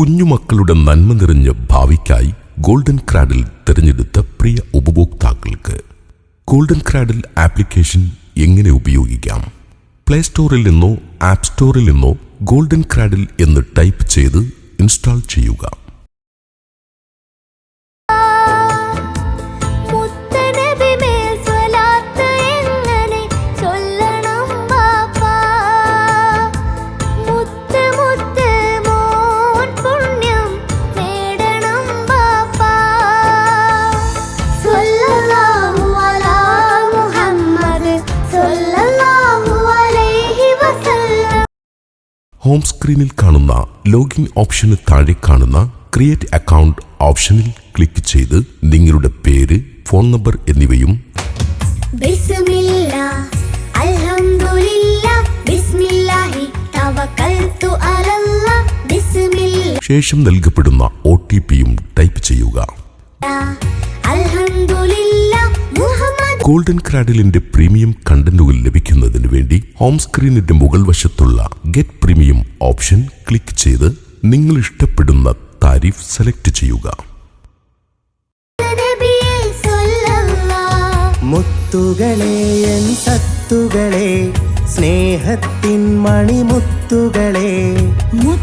കുഞ്ഞുമക്കളുടെ നന്മ നിറഞ്ഞ ഭാവിക്കായി golden cradle തിരഞ്ഞെടുത്ത പ്രിയ ഉപഭോക്താക്കൾക്ക് ഗോൾഡൻ ക്രാഡിൽ ആപ്ലിക്കേഷൻ എങ്ങനെ ഉപയോഗിക്കാം? പ്ലേ സ്റ്റോറിൽ നിന്നോ ആപ്പ് സ്റ്റോറിൽ നിന്നോ ഗോൾഡൻ ക്രാഡിൽ എന്ന് ടൈപ്പ് ചെയ്ത് ഇൻസ്റ്റാൾ ചെയ്യുക. ഹോം സ്ക്രീനിൽ കാണുന്ന ലോഗിൻ ഓപ്ഷന് താഴെ കാണുന്ന ക്രിയേറ്റ് അക്കൗണ്ട് ഓപ്ഷനിൽ ക്ലിക്ക് ചെയ്ത് നിങ്ങളുടെ പേര് ഫോൺ നമ്പർ എന്നിവയും ശേഷം നൽകപ്പെടുന്ന ഒ ടി പിയും ടൈപ്പ് ചെയ്യുക. ഗോൾഡൻ ക്രാഡിലിന്റെ പ്രീമിയം കണ്ടന്റുകൾ ലഭിക്കുന്നതിന് വേണ്ടി ഹോം സ്ക്രീനിന്റെ മുകൾ വശത്തുള്ള ഗെറ്റ് പ്രീമിയം ഓപ്ഷൻ ക്ലിക്ക് ചെയ്ത് നിങ്ങൾ ഇഷ്ടപ്പെടുന്ന താരിഫ് സെലക്ട് ചെയ്യുക. സ്നേഹത്തിൻ മണിമുത്തുകളെ. മുത്തുകളെ